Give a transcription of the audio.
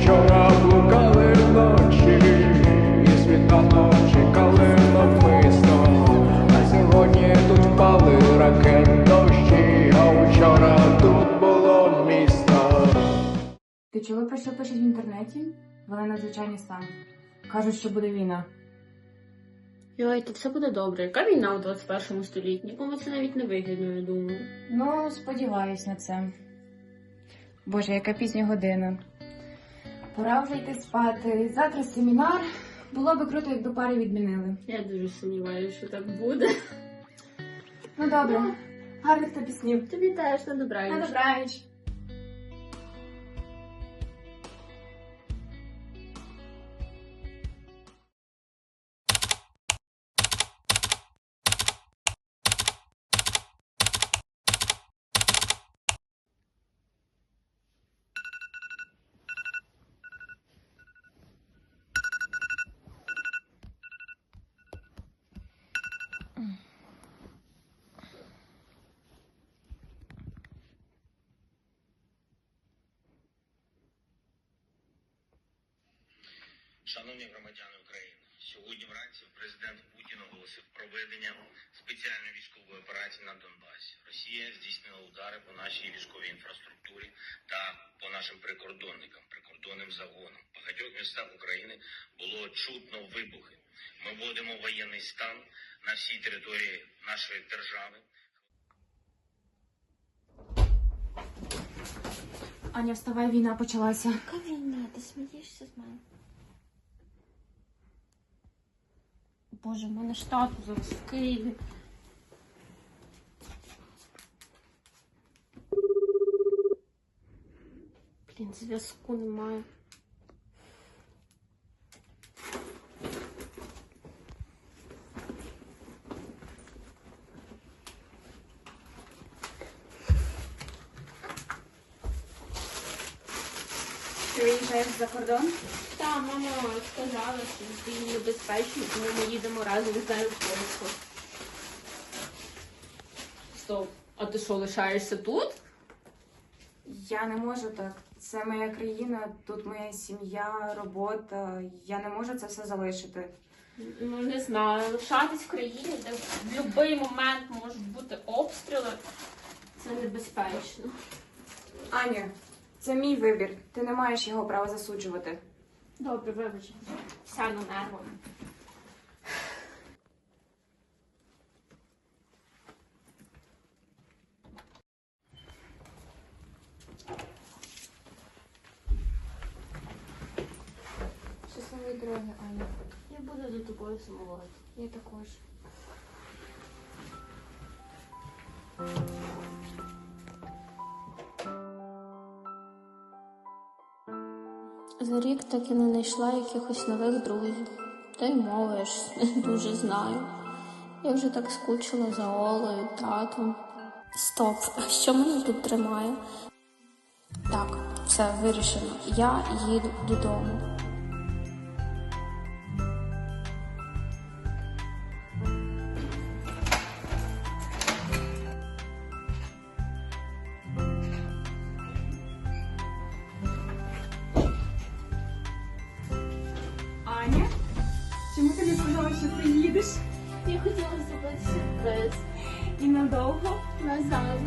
вчора блукали вночі, і світанок чекали навмисно. А сьогодні тут впали ракет дощі, а вчора тут було місто. Ти чула про що пишуть в інтернеті? Вони надзвичайний стан. Кажуть, що буде війна. Йой, то все буде добре. Яка війна у 21 столітті? Нікому це навіть не вигідно, я думаю. Ну, сподіваюсь на це. Боже, яка пізня година. Пора вже йти спати. Завтра семінар. Було би круто, якби пари відмінили. Я дуже сумніваюся, що так буде. Ну добре, гарних тобі снів. Тобі теж на добраніч. На добраніч. Шановні громадяни України, сьогодні вранці президент Путін оголосив проведення спеціальної військової операції на Донбасі. Росія здійснила удари по нашій військовій інфраструктурі та по нашим прикордонникам, прикордонним загонам. В багатьох містах України було чутно вибухи. Ми вводимо воєнний стан на всій території нашої держави. Аня, вставай, війна почалася. Яка війна? Ти смієшся з мене? Боже, в мене штату зараз в Києві. Блін, зв'язку немає. Ти виїжджаєш за кордон? Та, мама сказала, що їй небезпечно, тому ми їдемо разом з нею в Польщу. Стоп, а ти що, лишаєшся тут? Я не можу так. Це моя країна, тут моя сім'я, робота. Я не можу це все залишити. Ну, не знаю, лишатись в країні, де в будь-який момент можуть бути обстріли, це небезпечно. Аня, це мій вибір. Ти не маєш його права засуджувати. Добре, вибач. Сяну нервами. Щасливої дороги, Аня. Я буду за тобою сумувати. Я також. За рік так і не знайшла якихось нових друзів. Та й мови не дуже знаю. Я вже так скучила за Олею, татом. Стоп, а що мене тут тримає? Так, все вирішено. Я їду додому. Чому ти не сказала, що приїдеш? Я хотіла зробити сюрприз. І надовго? Назавжди.